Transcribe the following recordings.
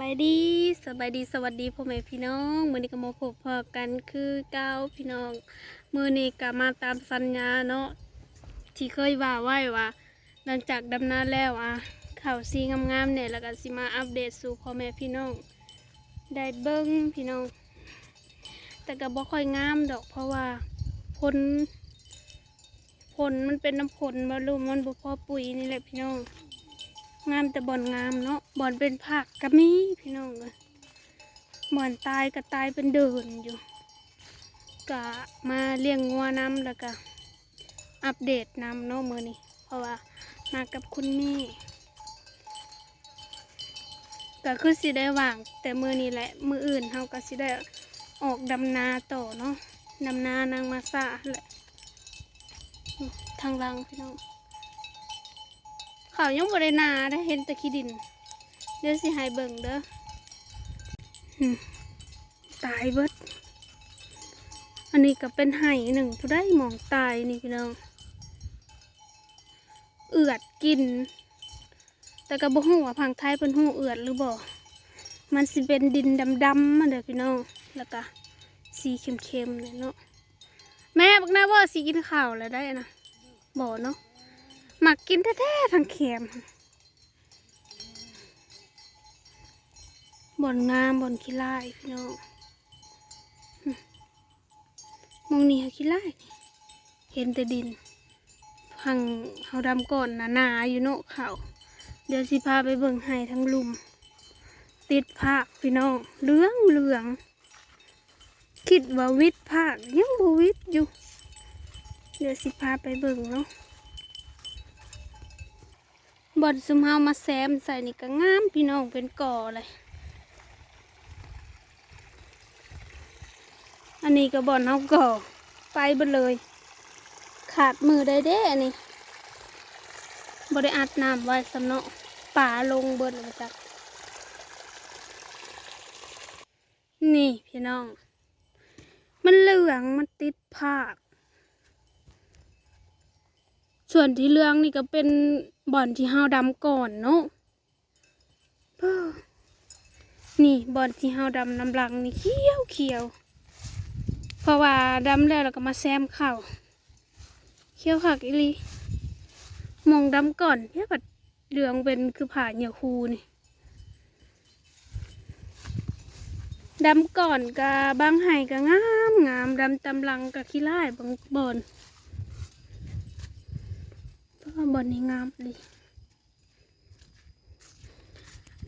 บายดีสบายดีสวัสดีพ่อแม่พี่น้องมือนี้ก็มาพบพอกันคือเก้าพี่น้องมือนี้ก็มาตามสัญญาเนาะที่เคยว่าไว้ว่าหลังจากดำนาแล้วอะข่าวซีงามๆเนี่ยแล้วก็สิมาอัปเดตสู่พ่อแม่พี่น้องได้เบิ้งพี่น้อง แต่ก็บ่ค่อยงามดอกเพราะว่าผลผลมันเป็นน้ำผลบ่รู้มันบ่พอปุ๋ยนี่แหละพี่น้อง งามแต่บ่อนงามเนาะบ่อนเป็นผักก็มีพี่น้องเอ้ยบ่อนตายก็ตายเป็นเดินอยู่กะมาเลี้ยงงัวน้ำแล้วก็อัปเดตน้ำเนาะมือนี้เพราะว่ามากับคุณแม่ก็คือสิได้ว่าง แต่มือนี้แหละมืออื่นเฮาก็สิได้ออกดำนาต่อเนาะดำนานางมาซาแหละทางลังพี่น้อง เขาวยังบรินาได้เห็นแตะขี้ดิน เดี๋ยวสิใหายเบิ่งเด้อหึตายเบิด อันนี้ก็เป็นไห่หนึ่งผู้ได้หมองตายนี่พี่น้องเอือดกิน แต่ก็บ่ฮู้ว่าพังไทยเป็นฮู้เอือดหรือบ่ มันสิเป็นดินดำๆมาเด้อพี่น้อง แล้วก็สีเข้มๆเลยเนาะ แม่บักหน้าว่าสิกินข้าวแล้วได้นะบ่เนาะ หมักกินแท้ๆทั้งเค็มบอนงามบอนขี้ไล่พี่น้องมองนี่เขาขี้ไล่เห็นแต่ดินพังเขาดำก่อนหนาๆอยู่เนาะเขาเดี๋ยวสิพาไปเบิ่งไห้ทั้งลุม ติดภาคพี่น้องเหลืองเหลืองๆคิดว่าวิทย์ภาคยังบวิทย์อยู่ เดี๋ยวสิพาไปเบิ่งเนาะ บอนซุมเฮามาแซมใส่นี่ก็งามพี่น้องเป็นก่อเลย อันนี้ก็บอนเฮาก่อไปบดเลย ขาดมือได้เด้อันนี้บได้อัดน้ำไว้สำเนาะป่าลงเบิดเลยจ้ะนี่พี่น้อง มันเหลืองมันติดผากส่วนที่เหลืองนี่ก็เป็น บ่อนที่เฮาดำก่อนเนาะนี่บ่อนที่เฮาดำน้ำลังนี่เขียวเขียวเพราะว่าดำแล้วเราก็มาแซมเข่าเขียวขักอีลีมองดำก่อนเพียบัดเหลืองเป็นคือผ่าเหยี่ยวคูนี่ดำก่อนกับบางไห่ก็งามงามดำตำลังกับขี้ไล่บางบ่อนเพราะว่า บนนี้งามดี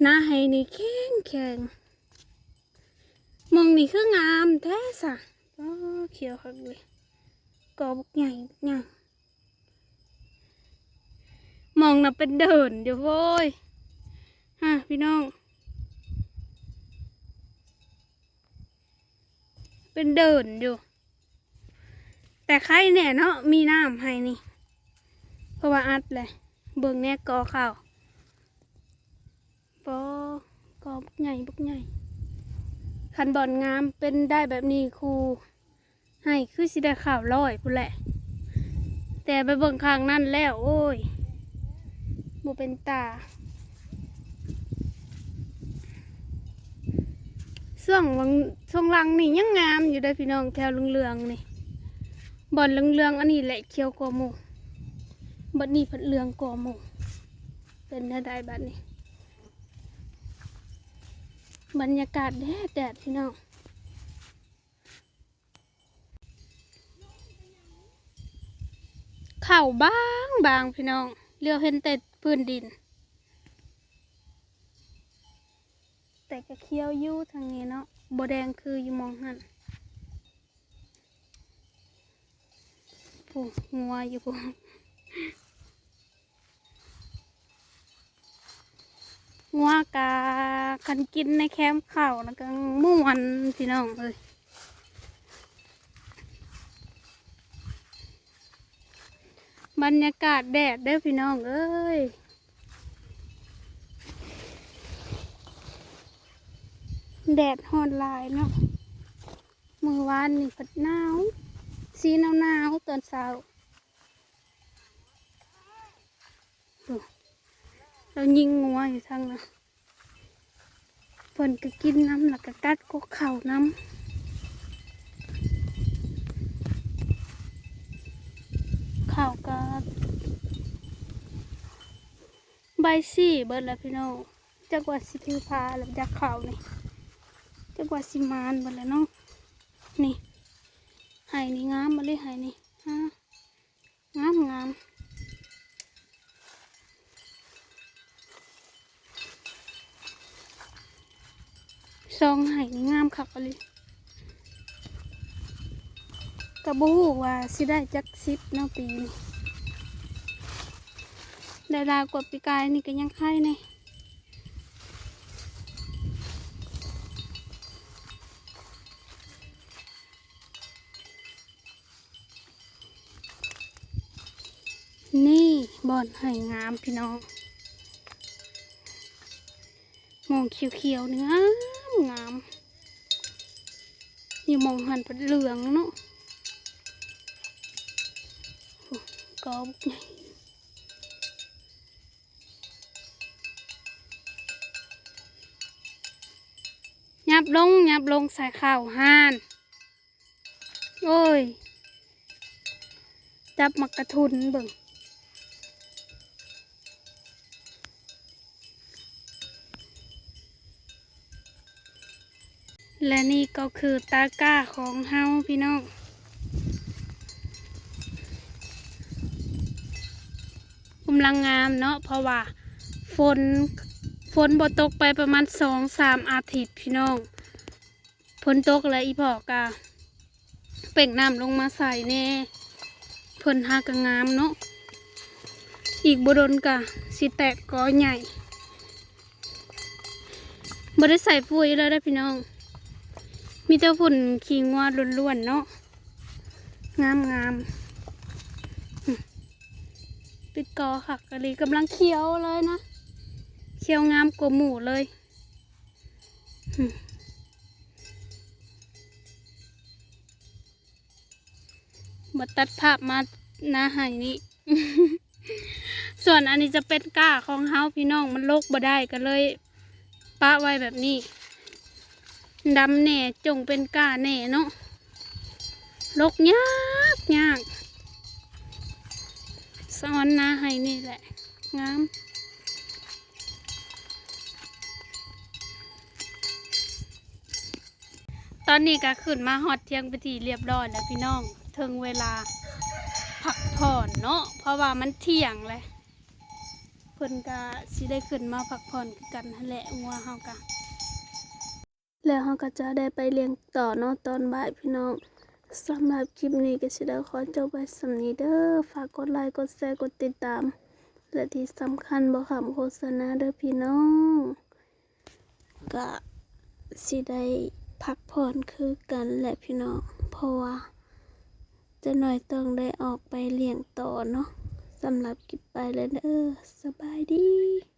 หน้าให้นี่แข็งแข็งมองนี่คืองามแท้สะก็เขียวคักเลยกอบุกใหญ่ใหญ่มองน่ะเป็นเดินอยู่โว้ยฮะพี่น้อง เป็นเดินอยู่ แต่ใครเนี่ยเนาะมีน้ำให้นี่ เพราะว่าอัดเลยเบิ่งแน่กอข้าวปอกอบักใหญ่บักใหญ่คันบอลงามเป็นได้แบบนี้ครูให้คือสิได้ข่าวร้อยพุ่นแหละ แต่ไปเบิ่งข้างนั่นแล้ว โอ้ยบ่เป็นตาส่วงวังช่วงลังนี่ยังงามอยู่ได้พี่น้องแถวเหลืองๆนี่บอลเหลืองๆอันนี้แหละเขียวกว่าหมู บัดนี้ผัดเรืองกอมูเป็นได้ได้บัดนี้ บรรยากาศแดดแดดพี่น้องเข่าบางบางพี่น้องเรียวเห็นแต่พื้นดิน แต่ก็เคี้ยวยู่ทางนี้เนาะบแดงคืออยู่มองหันผู้งัวอยู่ผู้ งัวกาคันกินในแคมป์ข้าวแล้วก็ม่วนพี่น้องเอ้ยบรรยากาศแดดเด้อพี่น้องเอ้ยแดดฮอดลายเนาะมือวานนี่พัดหนาวสีหนาวหนาวๆตอนเช้า เรายิงงัวอยู่ทางนั้นเพิ่นก็กินน้ำแล้วก็กัดกกเข่าน้ำข้าวก็ใบซี่เบิดล้วพี่น้องจักว่าสิถือพาแล้วจากข้าวนี่จักว่าสิมานเบิดล้วเนาะนี่ไห้นี่งามมาเลยไห้นี่ฮะงามงาม ซองไห่งามคักเลยกระบูว่าสิได้จักสิบเนาะปีนี้ได้ลายกว่าปีกายนี่ก็ยังไข่เนี่ยนี่บอนไห่งามพี่น้อง มองเขียวๆเนี่งามงาม นี่มองหันเป็นเหลืองเนาะกอบยับลงยับลงใส่ข้าวห่าน โอ้ย จับมักกระทุนเบิ่ง และนี่ก็คือตาก้าของเฮาพี่น้องกำลังงามเนาะเพราะว่าฝนฝนบ่ตกไปประมาณสองสามอาทิตย์พี่น้องฝนตกแล้วอีพอกะเป่งน้ำลงมาใส่แน่เพิ่นหากะงามเนาะอีกบดนกะสิแตกกอใหญ่บ่ได้ใส่ปุ๋ยเลยได้พี่น้อง มีแต่ฝุ่นขี้งัวล้วนๆเนาะงามงามปิดกอค่ะกะลีกำลังเคี้ยวเลยนะเคี้ยวงามกว่าหมูเลยมาตัดภาพมาหน้าหายนี้ ส่วนอันนี้จะเป็นก้าของเฮาพี่น้องมันโลกบ่ได้ก็เลยปะไว้แบบนี้ ดำแหน่จงเป็นกาแหน่เนาะลกยากยากสอนนาให้นี่แหละ งามตอนนี้ก็ขึ้นมาหอดเที่ยงไปทีเรียบร้อยแล้วพี่น้องถึงเวลาพักผ่อนเนาะเพราะว่ามันเที่ยงเลยเพิ่นก็สิได้ขึ้นมาพักผ่อนกันนั่นแหละงัวเฮากะ แล้วเราก็จะได้ไปเรียงต่อเนาะตอนบ่ายพี่น้องสำหรับคลิปนี้ก็สิได้ขอจบไปสำนี้เด้อฝากกดไลค์กดแชร์กดติดตาม และที่สำคัญบ่คำโฆษณาเด้อพี่น้องก็สิได้พักผ่อนคือกันแหละพี่น้องเพราะว่าจะหน่อยต้องได้ออกไปเลี้ยงต่อเนาะสำหรับคลิปไปเลยเด้อสบายดี